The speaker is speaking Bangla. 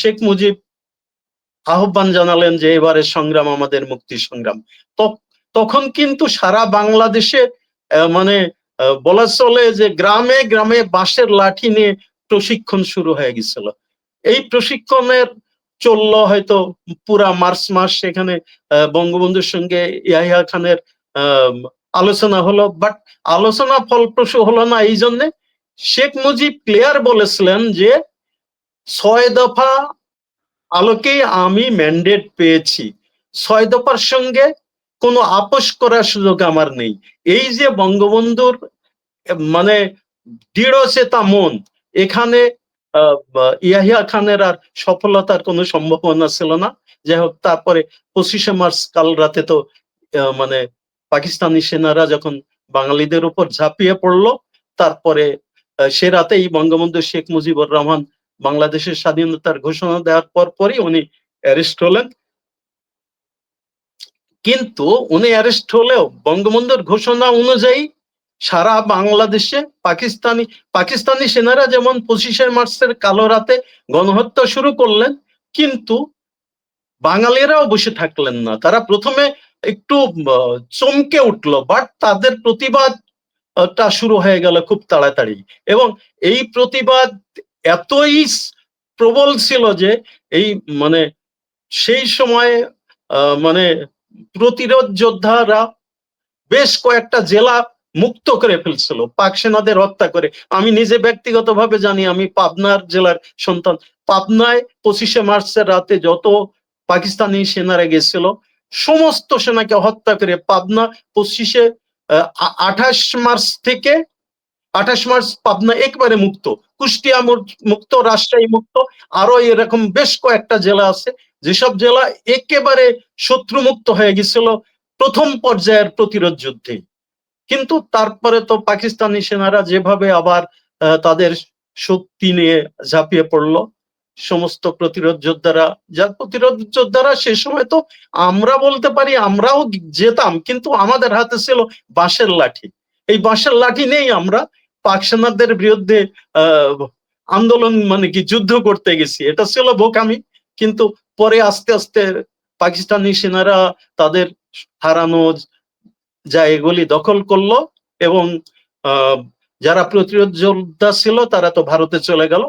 শেখ মুজিব আহ্বান জানালেন যে এবারের সংগ্রাম আমাদের মুক্তি সংগ্রাম। তখন কিন্তু সারা বাংলাদেশে মানে বলা চলে যে গ্রামে গ্রামে বাঁশের লাঠি নিয়ে প্রশিক্ষণ শুরু হয়ে গেছিল। এই প্রশিক্ষণের চলল হয়তো পুরা মার্চ মাস সেখানে বঙ্গবন্ধুর সঙ্গে ইয়াহিয়া খানের আলোচনা হলো। বাট আলোচনা ফলপ্রসূ হলো না, এই জন্যে শেখ মুজিব ক্লিয়ার বলেছিলেন যে ছয় দফা আলোকেই আমি ম্যান্ডেট পেয়েছি। ছয় দফার সঙ্গে কোনো আপোষ করার সুযোগ আমার নেই। এই যে বঙ্গবন্ধুর মানে দৃঢ় চেতা মন, এখানে ইয়াহিয়া খানের আর সফলতার কোনো সম্ভাবনা ছিল না। যাই হোক, তারপরে পঁচিশে মার্চ কাল রাতে তো মানে পাকিস্তানি সেনারা যখন বাঙালিদের উপর ঝাঁপিয়ে পড়ল, তারপরে সে রাতেই বঙ্গবন্ধু শেখ মুজিবুর রহমান বাংলাদেশের স্বাধীনতার ঘোষণা দেওয়ার পর পরই উনি অ্যারেস্ট হলেন। কিন্তু উনি অ্যারেস্ট হলেও বঙ্গবন্ধুর ঘোষণা অনুযায়ী সারা বাংলাদেশে পাকিস্তানি পাকিস্তানি সেনারা যেমন পঁচিশে মার্চের কালো রাতে গণহত্যা শুরু করলেন কিন্তু বাঙালিরাও বসে থাকলেন না। তারা প্রথমে একটু চমকে উঠল বাট তাদের প্রতিবাদ আহ, শুরু হয়ে গেল খুব তাড়াতাড়ি। এবং এই প্রতিবাদ এতই প্রবল ছিল যে এই মানে সেই সময় মানে প্রতিরোধ যোদ্ধারা বেশ কয়েকটা জেলা মুক্ত করে ফেলছিল। পাক সেনাদের হত্যা করে। আমি নিজে ব্যক্তিগতভাবে জানি, আমি পাবনার জেলার সন্তান। পাবনায় পঁচিশে মার্চের রাতে যত পাকিস্তানি সেনারা গেছিল, সমস্ত সেনাকে হত্যা করে পাবনা পঁচিশে আঠাশ মার্চ থেকে আঠাশ মার্চ পাবনা একবারে মুক্ত, কুষ্টিয়া মুক্ত, রাজশাহী মুক্ত, আরও এরকম বেশ কয়েকটা জেলা আছে। যেসব জেলা একেবারে শত্রুমুক্ত হয়ে গেছিল প্রথম পর্যায়ের প্রতিরোধ যুদ্ধে। কিন্তু তারপরে তো পাকিস্তানি সেনারা যেভাবে আবার তাদের শক্তি নিয়ে ঝাঁপিয়ে পড়ল, সমস্ত প্রতিরোধ যোদ্ধারা, যার প্রতিরোধ যোদ্ধারা সে সময় তো আমরা বলতে পারি, আমরাও যেতাম, কিন্তু আমাদের হাতে ছিল বাঁশের লাঠি। এই বাঁশের লাঠি নেই আমরা পাক সেনাদের বিরুদ্ধে আন্দোলন মানে কি যুদ্ধ করতে গেছি। এটা ছিল বোকামি, কিন্তু পরে আস্তে আস্তে পাকিস্তানি সেনারা তাদের হারানো জায়গাগুলি দখল করল এবং যারা প্রতিরোধ যোদ্ধা ছিল তারা তো ভারতে চলে গেল।